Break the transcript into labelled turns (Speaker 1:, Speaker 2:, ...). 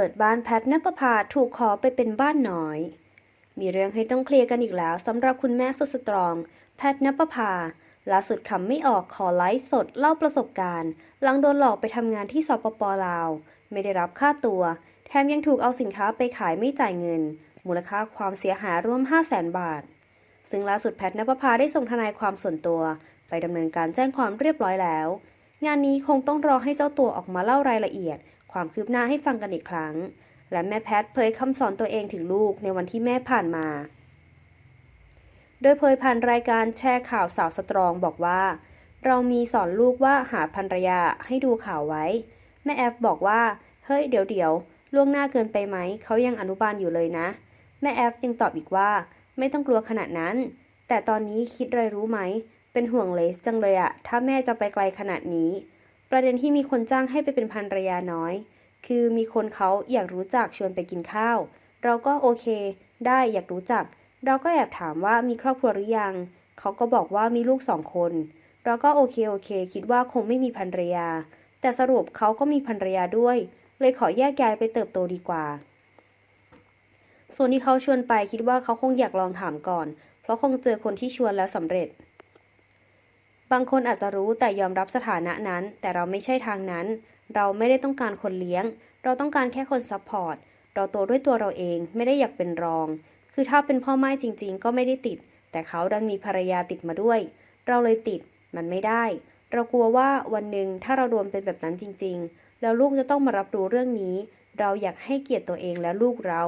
Speaker 1: เปิดบ้านแพทนปภาถูกขอไปเป็นบ้านน้อย มีเรื่องให้ต้องเคลียร์กันอีกแล้วสำหรับคุณแม่สุดสตรอง แพทนปภาล่าสุดคำไม่ออกขอไลฟ์สดเล่าประสบการณ์ หลังโดนหลอกไปทำงานที่สปปลาว ไม่ได้รับค่าตัว แถมยังถูกเอาสินค้าไปขายไม่จ่ายเงิน มูลค่าความเสียหายรวม 5 0 0 0 0 0บาท ซึ่งล่าสุดแพทนปภาได้ส่งทนายความส่วนตัว ไปดำเนินการแจ้งความเรียบร้อยแล้ว งานนี้คงต้องรอให้เจ้าตัวออกมาเล่ารายละเอียด ความคืบหน้าให้ฟังกันอีกครั้ง และแม่แพทย์เผยคำสอนตัวเองถึงลูกในวันที่แม่ผ่านมา โดยเผยผ่านรายการแชร์ข่าวสาวสตรองบอกว่า เรามีสอนลูกว่าหาภรรยาให้ดูข่าวไว้ แม่แอฟบอกว่า เฮ้ยเดี๋ยวเดี๋ยวล่วงหน้าเกินไปไหม เขายังอนุบาลอยู่เลยนะ แม่แอฟยังตอบอีกว่า ไม่ต้องกลัวขนาดนั้น แต่ตอนนี้คิดอะไรรู้ไหม เป็นห่วงเลสจังเลยอะถ้าแม่จะไปไกลขนาดนี้ ประเด็นที่มีคนจ้างให้ไปเป็นภรรยาน้อย คือมีคนเขาอยากรู้จักชวนไปกินข้าว เราก็โอเค ได้อยากรู้จัก เราก็แอบถามว่ามีครอบครัวหรือยัง เขาก็บอกว่ามีลูกสองคน เราก็โอเคโอเค คิดว่าคงไม่มีภรรยา แต่สรุปเขาก็มีภรรยาด้วย เลยขอแยกย้ายไปเติบโตดีกว่า ส่วนที่เขาชวนไปคิดว่าเขาคงอยากลองถามก่อน เพราะคงเจอคนที่ชวนแล้วสำเร็จ บางคนอาจจะรู้แต่ยอมรับสถานะนั้น แต่เราไม่ใช่ทางนั้น เราไม่ได้ต้องการคนเลี้ยง เราต้องการแค่คนซัพพอร์ต เราโตด้วยตัวเราเอง ไม่ได้อยากเป็นรอง คือถ้าเป็นพ่อไม้จริง ๆ ก็ไม่ได้ติด แต่เขาดันมีภรรยาติดมาด้วย เราเลยติด มันไม่ได้ เรากลัวว่าวันหนึ่งถ้าเราโดนเป็นแบบนั้นจริง ๆ แล้วลูกจะต้องมารับรู้เรื่องนี้ เราอยากให้เกียรติตัวเองและลูกเรา